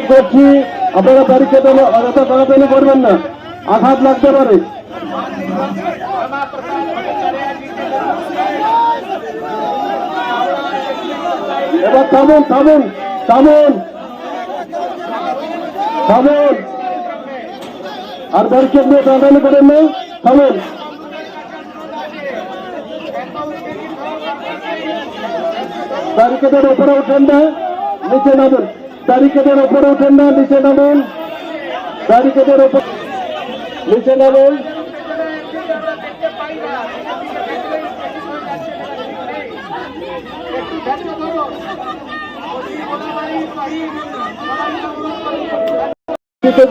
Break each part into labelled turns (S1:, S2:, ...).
S1: করছি, আপনারা ব্যারিকেড রাস্তা টানাটানি করবেন না। আঘাত লাগতে পারে। এবার থামুন থামুন থামুন। থামুন। আর ব্যারিকেড নিয়ে টানাটানি করেন না। থামুন। ব্যারিকেডের উপরে উঠেন না, নিচে নামুন। ব্যারিকেডের উপরে উঠেন না, নিচে নামুন। ব্যারিকেডের উপর নিচে নামুন।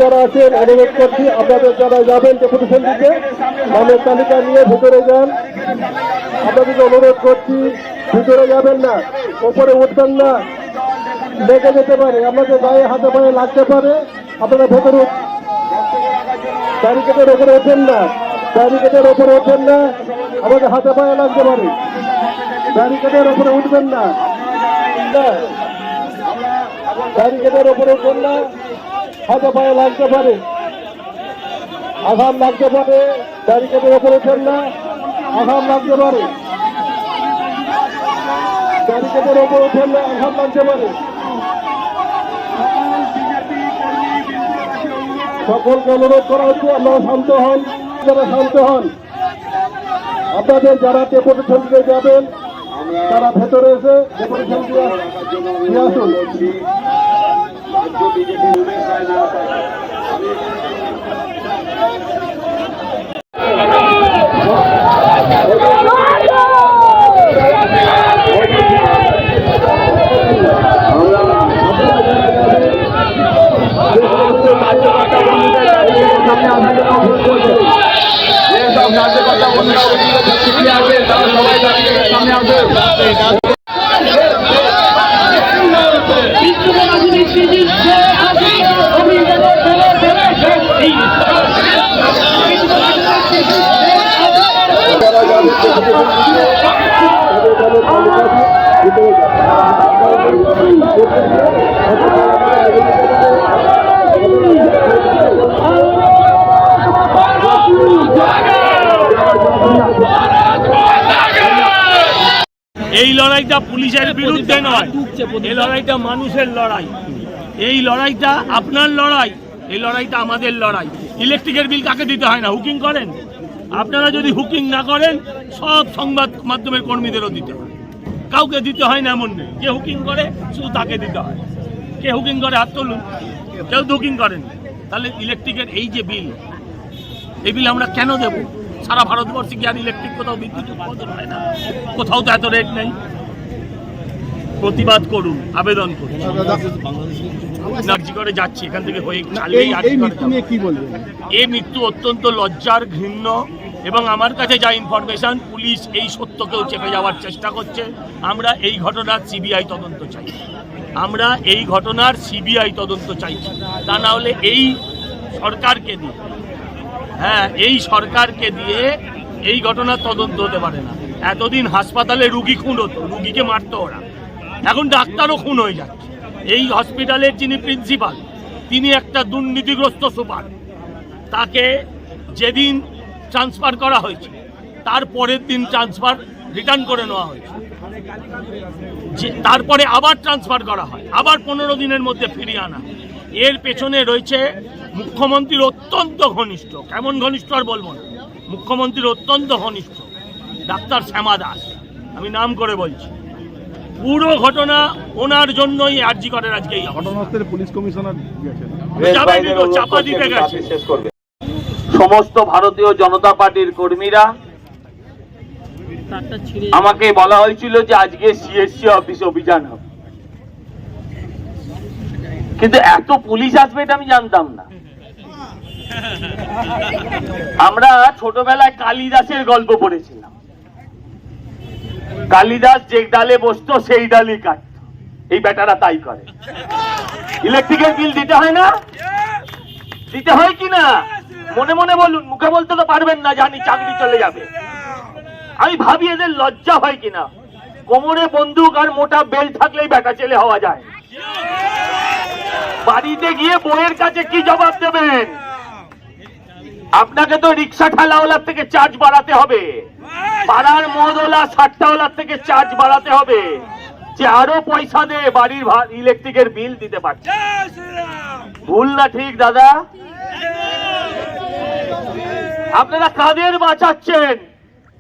S1: যারা আছেন, অনুরোধ করছি, আপনাদের যারা যাবেন ডেপুটেশন দিকে নামের তালিকা নিয়ে ভিতরে যান। আপনাদেরকে অনুরোধ করছি, ভিতরে যাবেন না, ওপরে উঠবেন না। লেগে যেতে পারে আপনাদের গায়ে হাতে পায়ে লাগতে পারে, আপনারা ভেতরে ব্যারিকেডের ওপরে ওঠেন না, ব্যারিকেডের ওপরে ওঠেন না, আমাদের হাতে পায়ে লাগতে পারে। ব্যারিকেডের ওপরে উঠবেন না। ব্যারিকেডের ওপরে উঠবেন না, হাতে পায়ে লাগতে পারে। আঘাত লাগতে পারে, ব্যারিকেডের ওপরে ওঠেন না, আঘাত লাগতে পারে। ব্যারিকেডের ওপর ওঠেন না, আঘাত লাগতে পারে। সকলকে অনুরোধ করা হচ্ছে, আপনারা শান্ত হন যারা শান্ত হন। আপনাদের যারা ডেপুটেশন দিয়ে যাবেন, তারা ভেতরে এসে ডেপুটেশন দিয়ে আসুন। যাবেন ডেপুটেশন দিয়ে তাদের দলের তালিকা দিয়ে ভিতরে
S2: এই লড়াইটা পুলিশের বিরুদ্ধে নয়। এই লড়াইটা মানুষের লড়াই। এই লড়াইটা আপনার লড়াই, এই লড়াইটা আমাদের লড়াই। ইলেকট্রিকের বিল কাকে দিতে হয় না? হুকিং করেন? আপনারা যদি হুকিং না করেন, সব সংবাদ মাধ্যমের কর্মীদেরও দিতে হয়। কাউকে দিতে হয় না এমন নেই। যে হুকিং করে, শুধু তাকে দিতে হয়। কে হুকিং করে, হাত তুলুন। কেউ হুকিং করেন তাহলে ইলেকট্রিকের এই যে বিল, এই বিল আমরা কেন দেব? সারা ভারতবর্ষে কি আর ইলেকট্রিক কোথাও বিদ্যুৎ উৎপাদন হয় না। কোথাও তো এত রেট নেই। প্রতিবাদ করুন আবেদন করুন। করে যাচ্ছি এখান থেকে হয়ে এই মৃত্যু অত্যন্ত লজ্জার ঘৃণ্য এবং আমার কাছে যা ইনফরমেশন পুলিশ এই সত্যকেও চেপে যাওয়ার চেষ্টা করছে। আমরা এই ঘটনার সিবিআই তদন্ত চাই। আমরা এই ঘটনার সিবিআই তদন্ত চাইছি তা না হলে এই সরকারকে দিয়ে হ্যাঁ এই সরকারকে দিয়ে এই ঘটনার তদন্ত হতে পারে না। এতদিন হাসপাতালে রুগী খুন হতো, রুগীকে মারতো ওরা। এখন ডাক্তারও খুন হয়ে যাচ্ছে। এই হসপিটালের যিনি প্রিন্সিপাল, তিনি একটা দুর্নীতিগ্রস্ত সুপার। তাকে যেদিন ট্রান্সফার করা হয়েছে, তার পরের দিন ট্রান্সফার রিটার্ন করে নেওয়া হয়েছে। তারপরে আবার ট্রান্সফার করা হয়, আবার পনেরো দিনের মধ্যে ফিরিয়ে আনা। এর পেছনে রয়েছে মুখ্যমন্ত্রীর অত্যন্ত ঘনিষ্ঠ কেমন ঘনিষ্ঠ আর বলব না মুখ্যমন্ত্রীর অত্যন্ত ঘনিষ্ঠ ডাক্তার শ্যামা দাস আমি নাম করে বলছি। পুরো ঘটনা ওনার জন্যই আর্জি করেন আজকে এই
S1: ঘটনাস্থলে পুলিশ কমিশনার
S2: চাপা দিতে গেছে।
S3: সমস্ত ভারতীয় জনতা পার্টির কর্মীরা আমাকে বলা হয়েছিল যে আজকে সিএসসি অফিস অভিযান হবে। কিন্তু এত পুলিশ আসবে এটা আমি জানতাম না। আমরা ছোটবেলায় কালিদাসের গল্প পড়েছিলাম। কালিদাস যে ডালে বসতো, সেই ডালই কাটতো। এই বেটারা তাই করে। ইলেকট্রিকের বিল দিতে হয় না? দিতে হয় কি না? মনে মনে বলুন, মুখে বলতে তো পারবেন না জানি চাকরি চলে যাবে। আমি ভাবি এদের লজ্জা হয় কিনা কোমরে বন্দুক আর মোটা বেল্ট থাকলেই বেটা ছেলে হওয়া যায়।
S2: বাড়িতে গিয়ে বইয়ের কাছে কি জবাব দেবেন? আপনাকে তো রিক্সা ঠেলাওয়ালার থেকে চার্জ বাড়াতে হবে। পাড়ার মদওয়ালা সাতটাওয়ালার থেকে চার্জ বাড়াতে হবে। যে আরও পয়সা দে বাড়ির ইলেকট্রিকের বিল দিতে পারছে। ভুল না ঠিক, দাদা? আপনারা কাদের বাঁচাচ্ছেন?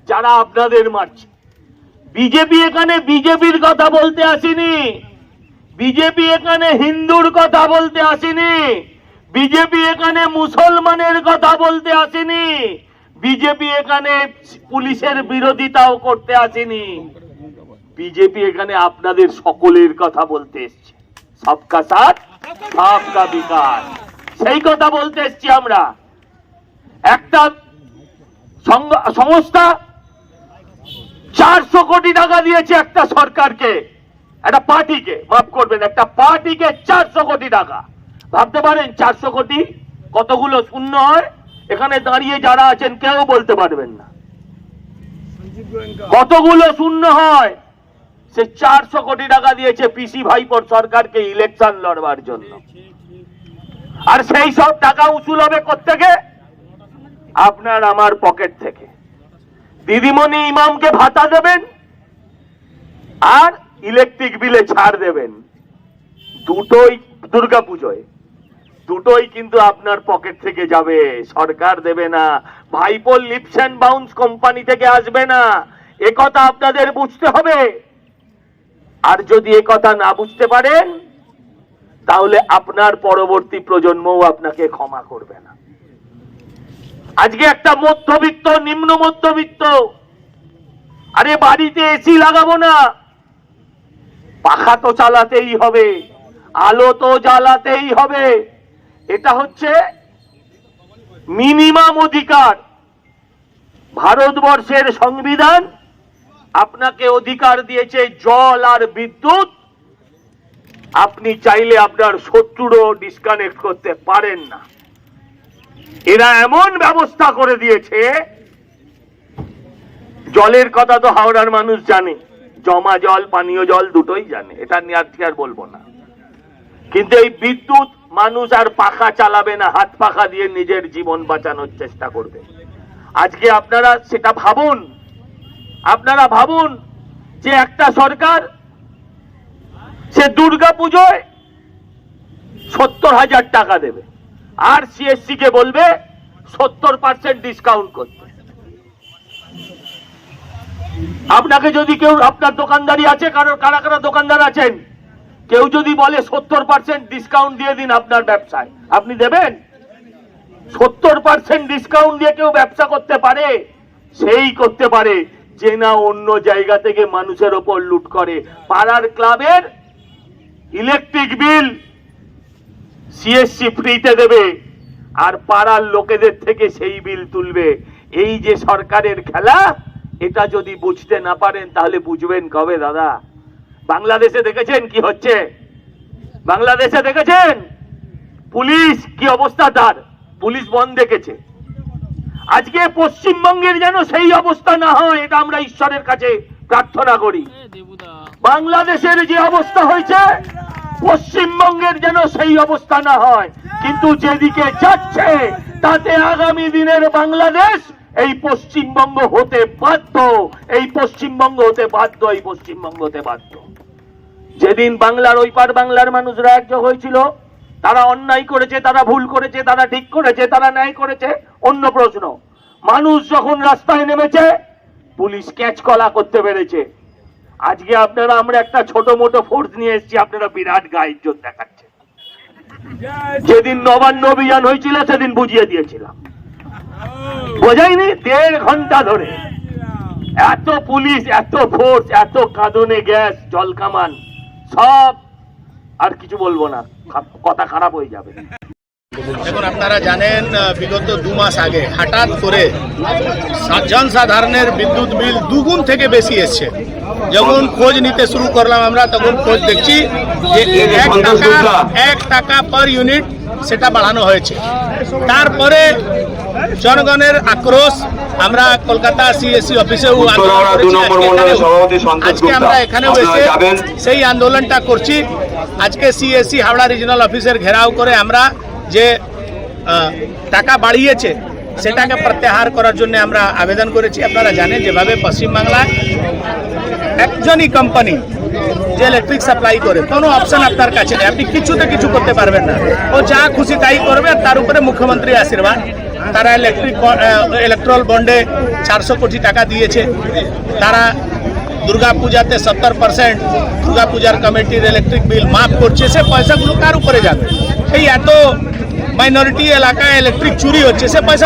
S2: যারা আপনাদের মারছে। বিজেপি এখানে বিজেপির কথা বলতে আসেনি। বিজেপি এখানে হিন্দুর কথা বলতে আসেনি। বিজেপি এখানে মুসলমানের কথা বলতে আসেনি। বিজেপি এখানে পুলিশের বিরোধিতাও করতে আসেনি। বিজেপি এখানে আপনাদের সকলের কথা বলতে এসছে। সবকা সাথ, সবকা বিকাশ। সেই কথা বলতে এসছি আমরা। একটা সংস্থা চারশো কোটি টাকা দিয়েছে একটা সরকারকে। একটা পার্টিকে, মাফ করবেন, একটা পার্টিকে চারশো কোটি টাকা। ভাবতে পারেন, চারশো কোটি কতগুলো শূন্য হয়? এখানে দাঁড়িয়ে যারা আছেন, কেউ বলতে পারবেন না। কতগুলো শূন্য হয়? সে চারশো কোটি টাকা দিয়েছে পিসি ভাইপোর সরকারকে ইলেকশন লড়বার জন্য। আর সেই সব টাকা উসুল হবে কোত্থেকে? আপনার আমার পকেট থেকে। দিদিমণি ইমামকে ভাতা দেবেন, আর ইলেকট্রিক বিলে ছাড় দেবেন। দুটোই দুর্গা পুজোয় দুটোই কিন্তু আপনার পকেট থেকে যাবে। সরকার দেবে না। ভাইপো লিপস অ্যান্ড বাউন্স কোম্পানি থেকে আসবে না। একথা আপনাদের বুঝতে হবে। আর যদি একথা না বুঝতে পারেন, তাহলে আপনার পরবর্তী প্রজন্মও আপনাকে ক্ষমা করবে না। আজকে একটা মধ্যবিত্ত, নিম্ন মধ্যবিত্ত। আরে বাড়িতে এসি লাগাবো না। পাখা তো চালাতেই হবে, আলো তো জ্বালাতেই হবে। এটা হচ্ছে মিনিমাম অধিকার। ভারতবর্ষের সংবিধান আপনাকে অধিকার দিয়েছে জল আর বিদ্যুৎ। আপনি চাইলে আপনার শত্রুরও ডিসকানেক্ট করতে পারেন না। এরা এমন ব্যবস্থা করে দিয়েছে, জলের কথা তো হাওড়ার মানুষ জানে। জমা জল, পানীয় জল দুটোই জানে। এটা নিয়ে আর বলব না। কিন্তু এই বিদ্যুৎ মানুষ আর পাখা চালাবে না, হাত পাখা দিয়ে নিজের জীবন বাঁচানোর চেষ্টা করবে। আজকে আপনারা সেটা ভাবুন। আপনারা ভাবুন যে একটা সরকার, সে দুর্গা পুজোয় সত্তর হাজার টাকা দেবে। আর সিএসসি কে বলবে সত্তর পার্সেন্ট ডিসকাউন্ট করতে। আপনাকে যদি কেউ, আপনার দোকানদারি আছে, কারও কারা কারা দোকানদার আছেন? কেউ যদি বলে সত্তর পার্সেন্ট ডিসকাউন্ট দিয়ে দিন আপনার ব্যবসায়, আপনি দেবেন? সত্তর পার্সেন্ট ডিসকাউন্ট দিয়ে কেউ ব্যবসা করতে পারে? সেই করতে পারে, যে না অন্য জায়গা থেকে মানুষের ওপর লুট করে। পাড়ার ক্লাবের ইলেকট্রিক বিল সিএসসি ফ্রিতে দেবে, আর পাড়ার লোকেদের থেকে সেই বিল তুলবে। এই যে সরকারের খেলা এটা যদি বুঝতে না পারেন তাহলে বুঝবেন কবে দাদা। বাংলাদেশে দেখেছেন কি হচ্ছে? বাংলাদেশে দেখেছেন? পুলিশ কি অবস্থা তার? পুলিশ বন্ধ দেখেছে। আজকে পশ্চিমবঙ্গের যেন সেই অবস্থা না হয় এটা আমরা ঈশ্বরের কাছে প্রার্থনা করি। বাংলাদেশের যে অবস্থা হয়েছে পশ্চিমবঙ্গের যেন সেই অবস্থা না হয়। কিন্তু যেদিকে যাচ্ছে তাতে আগামী দিনের বাংলাদেশ এই পশ্চিমবঙ্গ হতে বাধ্য, এই পশ্চিমবঙ্গ হতে বাধ্য, এই পশ্চিমবঙ্গ হতে বাধ্য। যেদিন বাংলার ওই পার বাংলার মানুষরা একযোগ হয়েছিল, তারা অন্যায় করেছে, তারা ভুল করেছে, তারা ঠিক করেছে, তারা ন্যায় করেছে, অন্য প্রশ্ন। মানুষ যখন রাস্তায় নেমেছে, পুলিশ ক্যাচ কলা করতে পেরেছে। আজকে আপনারা, আমরা একটা ছোট মোটো ফোর্স নিয়ে এসেছি, আপনারা বিরাট গায়ে ইজ্জত দেখাচ্ছেন। যেদিন নবান্ন অভিযান হয়েছিল, সেদিন বুঝিয়ে দিয়েছিলাম। বোঝাইনি? দেড় ঘণ্টা ধরে। এত পুলিশ এত ফোর্স এত কাঁদনে গ্যাস জল কামান সব আর কিছু বলব না। কথা খারাপ হয়ে যাবে।
S4: দেখুন আপনারা জানেন বিগত দু মাস আগে হঠাৎ করে সা- জনসাধারণের বিদ্যুৎ বিল দুগুণ থেকে বেশি এসছে। যখন খোঁজ নিতে শুরু করলাম আমরা তখন খোঁজ দেখছি যে এক টাকা এক টাকা পার ইউনিট সেটা বাড়ানো হয়েছে। তারপরে জনগণের আক্রোশ আমরা কলকাতা অফিসেও করেছি,
S5: নম্বর
S4: আজকে। আমরা এখানেও
S5: আপনারা
S4: এসে সেই আন্দোলনটা করছি। আজকে সিএসসি হাওড়া রিজিনাল অফিসের ঘেরাও করে আমরা যে টাকা বাড়িয়েছে সেটাকে প্রত্যাহার করার জন্য আমরা আবেদন করেছি। আপনারা জানেন যেভাবে পশ্চিমবাংলায় একজনই কোম্পানি যে ইলেকট্রিক সাপ্লাই করে কোনো অপশন আপনার কাছে নেই। আপনি কিছুতে কিছু করতে পারবেন না। ও যা খুশি তাই করবে আর তার উপরে মুখ্যমন্ত্রী আশীর্বাদ। তারা ইলেকট্রিক ইলেকট্রল বন্ডে চারশো কোটি টাকা দিয়েছে। তারা দুর্গা পূজাতে সত্তর পার্সেন্ট দুর্গা পূজার কমিটির ইলেকট্রিক বিল মাফ করছে। সে পয়সাগুলো কার উপরে যাবে? এই এত মাইনরিটি এলাকায় ইলেকট্রিক চুরি হচ্ছে সে পয়সা